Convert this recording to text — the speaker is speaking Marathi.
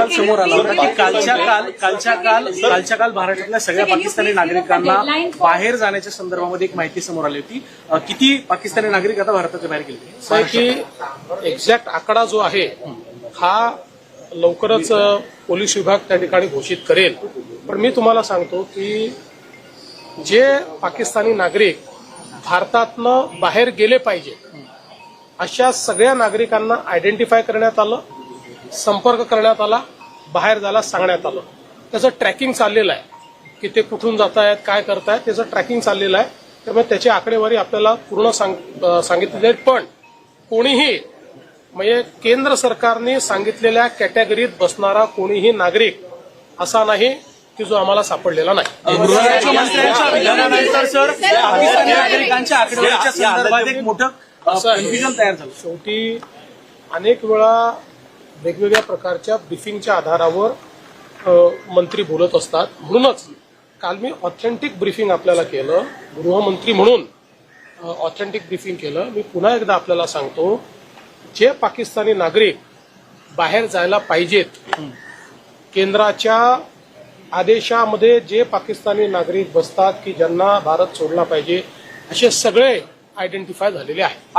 अहवाल समोर आला. होता की कालच्या काल कालच्या काल कालच्या काल महाराष्ट्रातल्या सगळ्या पाकिस्तानी नागरिकांना बाहेर जाण्याच्या संदर्भामध्ये एक माहिती समोर आली होती. किती पाकिस्तानी नागरिक आता भारताच्या बाहेर गेले? की एक्झॅक्ट आकडा जो आहे हा लवकरच पोलीस विभाग त्या ठिकाणी घोषित करेल. पण मी तुम्हाला सांगतो की जे पाकिस्तानी नागरिक भारतातनं बाहेर गेले पाहिजे अशा सगळ्या नागरिकांना आयडेंटिफाय करण्यात आलं. संपर्क करण्यात आला बाहेर जायला सांगण्यात आलं. त्याचं ट्रॅकिंग चाललेलं आहे. की ते कुठून जात आहेत काय करतायत त्याचं ट्रॅकिंग चाललेलं आहे. त्यामुळे त्याची आकडेवारी आपल्याला पूर्ण सांग अ, सांगितलेली आहे. पण कोणीही म्हणजे केंद्र सरकारने सांगितलेल्या कॅटेगरीत बसणारा कोणीही नागरिक असा नाही की जो आम्हाला सापडलेला नाही. गृहराज्यमंत्र्यांच्या विधानानंतर सर पाकिस्तानी नागरिकांच्या आकडेवारीच्या संदर्भात एक मोठं असं आहे. कन्फ्युजन तयार झालं. शेवटी अनेक वेळा वेगवेगळ्या प्रकारच्या ब्रिफिंगच्या आधारावर मंत्री बोलत असतात. म्हणूनच काल मी ऑथेंटिक ब्रिफिंग आपल्याला केलं गृहमंत्री म्हणून ऑथेंटिक ब्रिफिंग केलं. मी पुन्हा एकदा आपल्याला सांगतो जे पाकिस्तानी नागरिक बाहेर जायला पाहिजेत केंद्राच्या आदेशामध्ये जे पाकिस्तानी नागरिक बसतात की ज्यांना भारत सोडला पाहिजे असे सगळे आयडेंटिफाय झालेले आहेत.